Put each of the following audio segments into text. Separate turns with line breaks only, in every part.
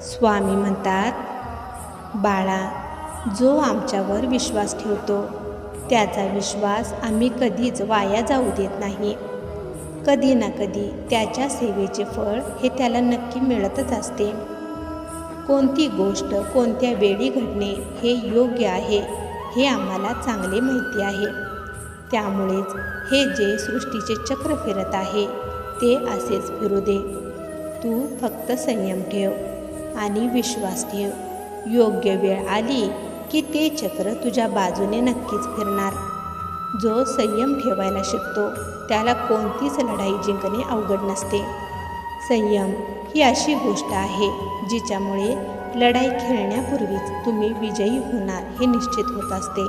स्वामी म्हणतात बाळा जो आमच्यावर विश्वास ठेवतो त्याचा विश्वास आम्ही कधीच वाया जाऊ देत नाही. कधी ना कधी त्याच्या सेवेचे फळ हे त्याला नक्की मिळतच असते. कोणती गोष्ट कोणत्या वेळी घडणे हे योग्य आहे हे आम्हाला चांगले माहिती आहे. त्यामुळेच हे जे सृष्टीचे चक्र फिरत आहे ते असेच फिरू दे. तू फक्त संयम ठेव. आणि विश्वास ठेव. योग्य वेळ आली की ते चक्र तुझ्या बाजूने नक्कीच फिरणार. जो संयम ठेवायला शिकतो त्याला कोणतीच लढाई जिंकणे अवघड नसते. संयम ही अशी गोष्ट आहे जिच्यामुळे लढाई खेळण्यापूर्वीच तुम्ही विजयी होणार हे निश्चित होत असते.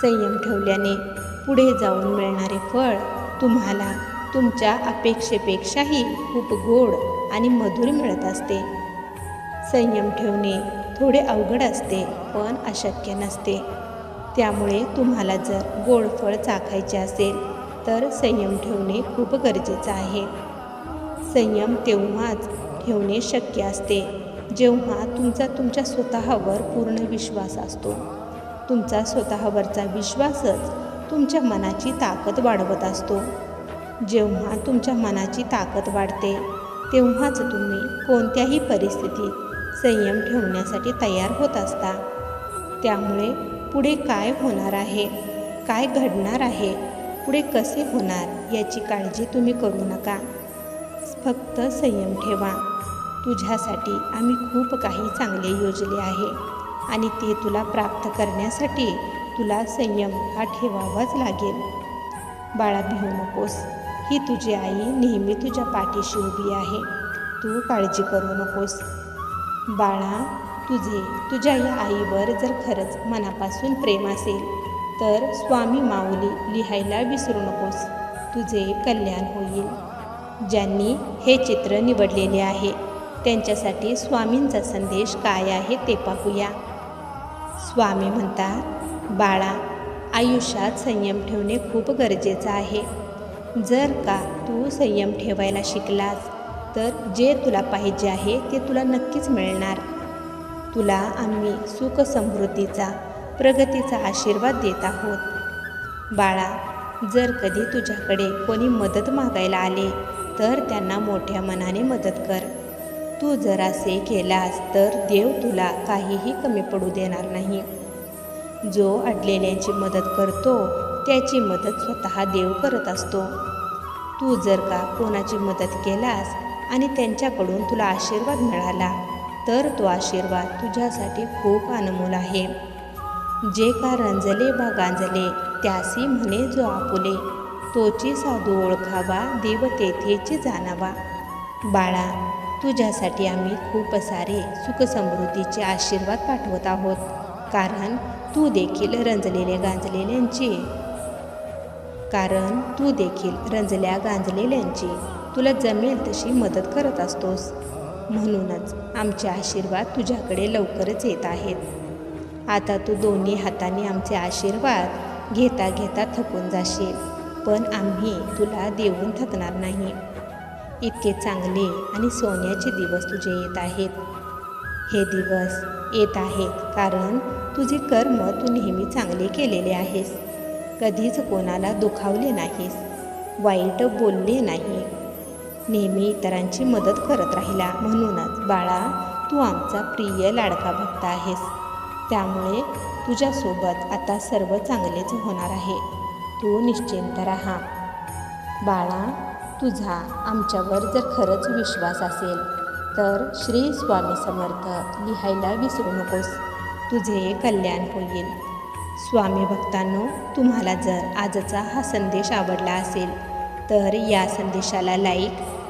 संयम ठेवल्याने पुढे जाऊन मिळणारे फळ तुम्हाला तुमच्या अपेक्षेपेक्षाही खूप गोड आणि मधुर मिळत असते. संयम ठेवणे थोडे अवघड असते पण अशक्य नसते. त्यामुळे तुम्हाला जर गोड फळ चाखायचे असेल तर संयम ठेवणे खूप गरजेचं आहे. संयम तेव्हाच ठेवणे शक्य असते जेव्हा तुमचा तुमच्या स्वतःवर पूर्ण विश्वास असतो. तुमचा स्वतःवरचा विश्वासच तुमच्या मनाची ताकद वाढवत असतो. जेव्हा तुमच्या मनाची ताकद वाढते तेव्हाच तुम्ही कोणत्याही परिस्थितीत संयम ठेवण्यासाठी तयार होत असता. त्यामुळे पुढे काय होणार आहे? काय घडणार आहे? पुढे कसे होणार? याची काळजी तुम्ही करू नका. फक्त संयम ठेवा. तुझ्यासाठी आम्ही खूप काही चांगले योजले आहे आणि ते तुला प्राप्त करण्यासाठी तुला संयम हा ठेवावाच लागेल. बाळा भिवू नकोस. ही तुझी आई नेहमी तुझ्या पाठीशी उभी आहे. तू काळजी करू नकोस. बाळा तुझे तुझ्या या आईवर जर खरंच मनापासून प्रेम असेल तर स्वामी माऊली लिहायला विसरू नकोस. तुझे कल्याण होईल. ज्यांनी हे चित्र निवडलेले आहे त्यांच्यासाठी स्वामींचा संदेश काय आहे ते पाहूया. स्वामी म्हणतात बाळा आयुष्यात संयम ठेवणे खूप गरजेचं आहे. जर का तू संयम ठेवायला शिकलास तर जे तुला पाहिजे आहे ते तुला नक्कीच मिळणार. तुला आम्ही सुख समृद्धीचा प्रगतीचा आशीर्वाद देत आहोत. बाळा जर कधी तुझ्याकडे कोणी मदत मागायला आले तर त्यांना मोठ्या मनाने मदत कर. तू जर असे केलास तर देव तुला काहीही कमी पडू देणार नाही. जो अडलेल्यांची मदत करतो त्याची मदत स्वतः देव करत असतो. तू जर का कोणाची मदत केलास आणि त्यांच्याकडून तुला आशीर्वाद मिळाला तर तो आशीर्वाद तुझ्यासाठी खूप अनमोल आहे. जे का रंजले बा गांजले त्यासी म्हणे जो आपुले तोची साधू ओळखावा देव तेथेची जाणावा. बाळा तुझ्यासाठी आम्ही खूप सारे सुखसमृद्धीचे आशीर्वाद पाठवत आहोत कारण तू देखील रंजलेले गांजलेल्यांची. कारण तू देखील रंजल्या गांजलेल्यांची. तुला जमेल तशी मदत करत असतोस. म्हणूनच आमचे आशीर्वाद तुझ्याकडे लवकरच येत आहेत. आता तू दोन्ही हाताने आमचे आशीर्वाद घेता घेता थकून जाशील पण आम्ही तुला देऊन थकणार नाही. इतके चांगले आणि सोन्याचे दिवस तुझे येत आहेत. हे दिवस येत आहेत कारण तुझे कर्म तू नेहमी चांगले केलेले आहेस. कधीच कोणाला दुखावले नाहीस. वाईट बोलले नाही. नेहमी इतरांची मदत करत राहिला. म्हणूनच बाळा तू आमचा प्रिय लाडका भक्त आहेस. त्यामुळे तुझ्यासोबत आता सर्व चांगलेच होणार आहे. तू निश्चिंत राहा. बाळा तुझा आमच्यावर जर खरंच विश्वास असेल तर श्री स्वामी समर्थ लिहायला विसरू नकोस. तुझे कल्याण होईल. स्वामी भक्तांनो तुम्हाला जर आजचा हा संदेश आवडला असेल तर या संदेशाला लाईक